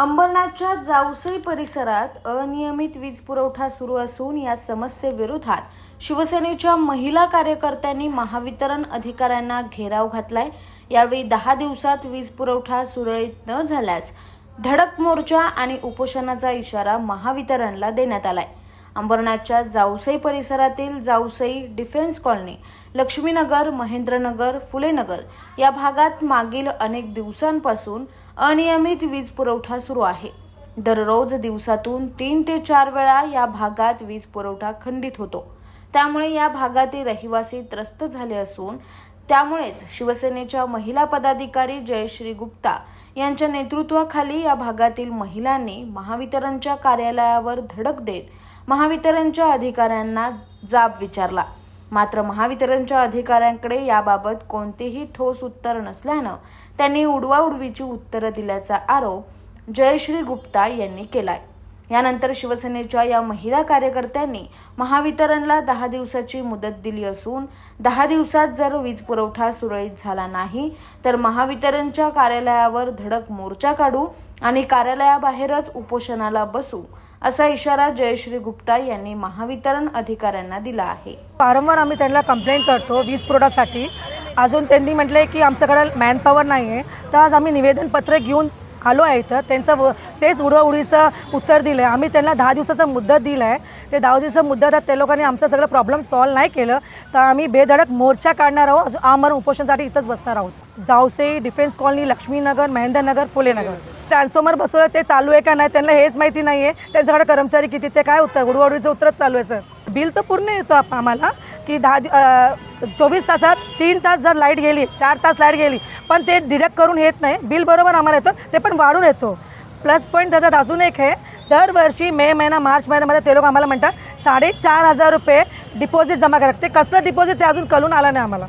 अंबरनाथच्या जावसई परिसरात अनियमित वीज पुरवठा सुरू असून या समस्येविरोधात शिवसेनेच्या महिला कार्यकर्त्यांनी महावितरण अधिकाऱ्यांना घेराव घातलाय. यावेळी दहा दिवसात वीज पुरवठा सुरळीत न झाल्यास धडक मोर्चा आणि उपोषणाचा इशारा महावितरणला देण्यात आलाय. अंबरनाथच्या जावसई परिसरातील जावसई डिफेन्स कॉलनी लक्ष्मीनगर महेंद्रनगर फुलेनगर या भागात मागील अनेक दिवसांपासून अनियमित वीज पुरवठा सुरू आहे. दररोज दिवसातून तीन ते चार वेळा या भागात वीज पुरवठा खंडित होतो. त्यामुळे या भागातील रहिवासी त्रस्त झाले असून त्यामुळेच शिवसेनेच्या महिला पदाधिकारी जयश्री गुप्ता यांच्या नेतृत्वाखाली या भागातील महिलांनी महावितरणच्या कार्यालयावर धडक देत महावितरणच्या अधिकाऱ्यांना जाब विचारला. मात्र महावितरणच्या अधिकाऱ्यांकडे याबाबत कोणतेही ठोस उत्तर नसल्यानं त्यांनी उडवाउडवीची उत्तरं दिल्याचा आरोप जयश्री गुप्ता यांनी केलाय. यानंतर शिवसेनेच्या या महिला कार्यकर्त्यांनी महावितरणला दहा दिवसाची मुदत दिली असून दहा दिवसात जर वीज पुरवठा सुरळीत झाला नाही तर महावितरणच्या कार्यालयावर धडक मोर्चा काढू आणि कार्यालयाबाहेरच उपोषणाला बसू असा इशारा जयश्री गुप्ता यांनी महावितरण अधिकाऱ्यांना दिला आहे. वारंवार आम्ही त्यांना कंप्लेंट करतो वीज पुरवठासाठी अजून त्यांनी म्हटले की आमच्याकडे मॅनपॉवर नाही आहे तर आज आम्ही निवेदनपत्र घेऊन आलो आहे इथं. त्यांचं व तेच उडवाउडीचं उत्तर दिलं आहे आम्ही त्यांना दहा दिवसाचा मुदत दिला आहे ते दहा दिवसाचं मुदत त्या लोकांनी आमचं सगळं प्रॉब्लेम सॉल्व्ह नाही केलं. तर आम्ही बेधडक मोर्चा काढणार आहोत. अजून आमरण उपोषणासाठी इथंच बसणार आहोत. Javse defence colony Laxminagar Mahendranagar Phulenagar transformer बसवलं ते चालू आहे का नाही त्यांना हेच माहिती नाही आहे त्यांच्याकडे कर्मचारी किती ते काय उत्तर? उडवाउडीचं उत्तरच चालू आहे सर बिल तर पूर्ण येतं आप- आम्हाला की दहा चोवीस तासात तीन तास जर लाइट गेली चार तास लाइट गेली पण ते डिडक्ट करून येत नाही. बिल बरोबर आम्हाला येतं ते पण वाढून येतो. प्लस पॉईंट त्याच्यात अजून एक आहे दरवर्षी मे महिना मार्च महिन्यामध्ये ते लोक आम्हाला म्हणतात साडेचार हजार रुपये डिपॉझिट जमा करा ते कसं डिपॉझिट ते अजून कळून आलं नाही आम्हाला.